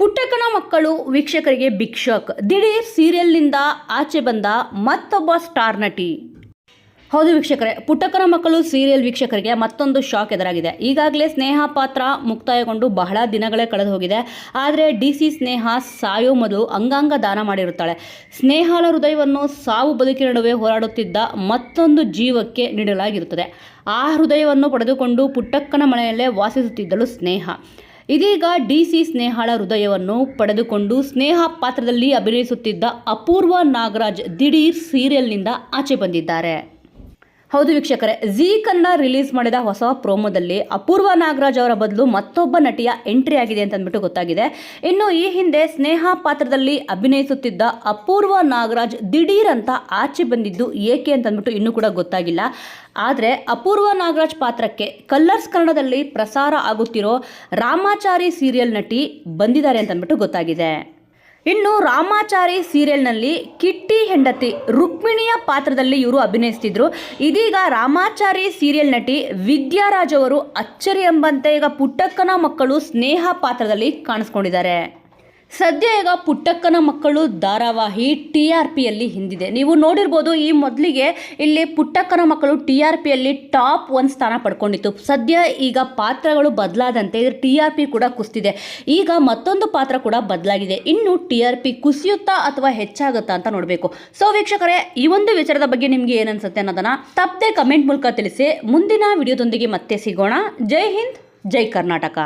ಪುಟ್ಟಕ್ಕನ ಮಕ್ಕಳು ವೀಕ್ಷಕರಿಗೆ ಶಾಕ್. ದಿಢೀರ್ ಸೀರಿಯಲ್ನಿಂದ ಆಚೆ ಬಂದ ಮತ್ತೊಬ್ಬ ಸ್ಟಾರ್ ನಟಿ. ಹೌದು ವೀಕ್ಷಕರೇ, ಪುಟ್ಟಕ್ಕನ ಮಕ್ಕಳು ಸೀರಿಯಲ್ ವೀಕ್ಷಕರಿಗೆ ಮತ್ತೊಂದು ಶಾಕ್ ಎದುರಾಗಿದೆ. ಈಗಾಗಲೇ ಸ್ನೇಹ ಪಾತ್ರ ಮುಕ್ತಾಯಗೊಂಡು ಬಹಳ ದಿನಗಳೇ ಕಳೆದು ಹೋಗಿದೆ. ಆದರೆ ಡಿ ಸಿ ಸ್ನೇಹ ಸಾಯೋ ಮೊದಲು ಅಂಗಾಂಗ ದಾನ ಮಾಡಿರುತ್ತಾಳೆ. ಸ್ನೇಹಳ ಹೃದಯವನ್ನು ಸಾವು ಬದುಕಿನ ನಡುವೆ ಹೋರಾಡುತ್ತಿದ್ದ ಮತ್ತೊಂದು ಜೀವಕ್ಕೆ ನೀಡಲಾಗಿರುತ್ತದೆ. ಆ ಹೃದಯವನ್ನು ಪಡೆದುಕೊಂಡು ಪುಟ್ಟಕ್ಕನ ಮನೆಯಲ್ಲೇ ವಾಸಿಸುತ್ತಿದ್ದಳು ಸ್ನೇಹ. ಇದೀಗ ಡಿಸಿ ಸ್ನೇಹಳ ಹೃದಯವನ್ನು ಪಡೆದುಕೊಂಡು ಸ್ನೇಹ ಪಾತ್ರದಲ್ಲಿ ಅಭಿನಯಿಸುತ್ತಿದ್ದ ಅಪೂರ್ವ ನಾಗರಾಜ್ ದಿಢೀರ್ ಸೀರಿಯಲ್ನಿಂದ ಆಚೆ ಬಂದಿದ್ದಾರೆ. ಹೌದು ವೀಕ್ಷಕರೇ ಝೀ ಕನ್ನಡ ರಿಲೀಸ್ ಮಾಡಿದ ಹೊಸ ಪ್ರೋಮೋದಲ್ಲಿ ಅಪೂರ್ವ ನಾಗರಾಜ್ ಅವರ ಬದಲು ಮತ್ತೊಬ್ಬ ನಟಿಯ ಎಂಟ್ರಿ ಆಗಿದೆ ಅಂತ ಅಂದ್ಬಿಟ್ಟು ಗೊತ್ತಾಗಿದೆ. ಇನ್ನು ಈ ಹಿಂದೆ ಸ್ನೇಹ ಪಾತ್ರದಲ್ಲಿ ಅಭಿನಯಿಸುತ್ತಿದ್ದ ಅಪೂರ್ವ ನಾಗರಾಜ್ ದಿಢೀರ್ ಅಂತ ಆಚೆ ಬಂದಿದ್ದು ಏಕೆ ಅಂತ ಅಂದ್ಬಿಟ್ಟು ಇನ್ನೂ ಕೂಡ ಗೊತ್ತಾಗಿಲ್ಲ. ಆದರೆ ಅಪೂರ್ವ ನಾಗರಾಜ್ ಪಾತ್ರಕ್ಕೆ ಕಲ್ಲರ್ಸ್ ಕನ್ನಡದಲ್ಲಿ ಪ್ರಸಾರ ಆಗುತ್ತಿರೋ ರಾಮಾಚಾರಿ ಸೀರಿಯಲ್ ನಟಿ ಬಂದಿದ್ದಾರೆ ಅಂತ ಅಂದ್ಬಿಟ್ಟು ಗೊತ್ತಾಗಿದೆ. ಇನ್ನು ರಾಮಾಚಾರಿ ಸೀರಿಯಲ್ನಲ್ಲಿ ಕಿಟ್ಟಿ ಹೆಂಡತಿ ರುಕ್ಮಿಣಿಯ ಪಾತ್ರದಲ್ಲಿ ಇವರು ಅಭಿನಯಿಸ್ತಿದ್ರು. ಇದೀಗ ರಾಮಾಚಾರಿ ಸೀರಿಯಲ್ ನಟಿ ವಿದ್ಯಾರಾಜ್ ಅವರು ಅಚ್ಚರಿ ಎಂಬಂತೆ ಈಗ ಪುಟ್ಟಕ್ಕನ ಮಕ್ಕಳು ಸ್ನೇಹ ಪಾತ್ರದಲ್ಲಿ ಕಾಣಿಸ್ಕೊಂಡಿದ್ದಾರೆ. ಸದ್ಯ ಈಗ ಪುಟ್ಟಕ್ಕನ ಮಕ್ಕಳು ಧಾರಾವಾಹಿ ಟಿ ಆರ್ ಪಿಯಲ್ಲಿ ಹಿಂದಿದೆ. ನೀವು ನೋಡಿರ್ಬೋದು ಈ ಮೊದಲಿಗೆ ಇಲ್ಲಿ ಪುಟ್ಟಕ್ಕನ ಮಕ್ಕಳು ಟಿ ಆರ್ ಪಿಯಲ್ಲಿ ಟಾಪ್ ಒನ್ ಸ್ಥಾನ ಪಡ್ಕೊಂಡಿತ್ತು. ಸದ್ಯ ಈಗ ಪಾತ್ರಗಳು ಬದಲಾದಂತೆ ಇದ್ರ ಟಿ ಆರ್ ಪಿ ಕೂಡ ಕುಸ್ತಿದೆ. ಈಗ ಮತ್ತೊಂದು ಪಾತ್ರ ಕೂಡ ಬದಲಾಗಿದೆ. ಇನ್ನು ಟಿ ಆರ್ ಪಿ ಕುಸಿಯುತ್ತಾ ಅಥವಾ ಹೆಚ್ಚಾಗುತ್ತಾ ಅಂತ ನೋಡಬೇಕು. ಸೊ ವೀಕ್ಷಕರೇ, ಈ ಒಂದು ವಿಚಾರದ ಬಗ್ಗೆ ನಿಮಗೆ ಏನನ್ಸುತ್ತೆ ಅನ್ನೋದನ್ನ ತಪ್ಪದೆ ಕಮೆಂಟ್ ಮೂಲಕ ತಿಳಿಸಿ. ಮುಂದಿನ ವಿಡಿಯೋದೊಂದಿಗೆ ಮತ್ತೆ ಸಿಗೋಣ. ಜೈ ಹಿಂದ್, ಜೈ ಕರ್ನಾಟಕ.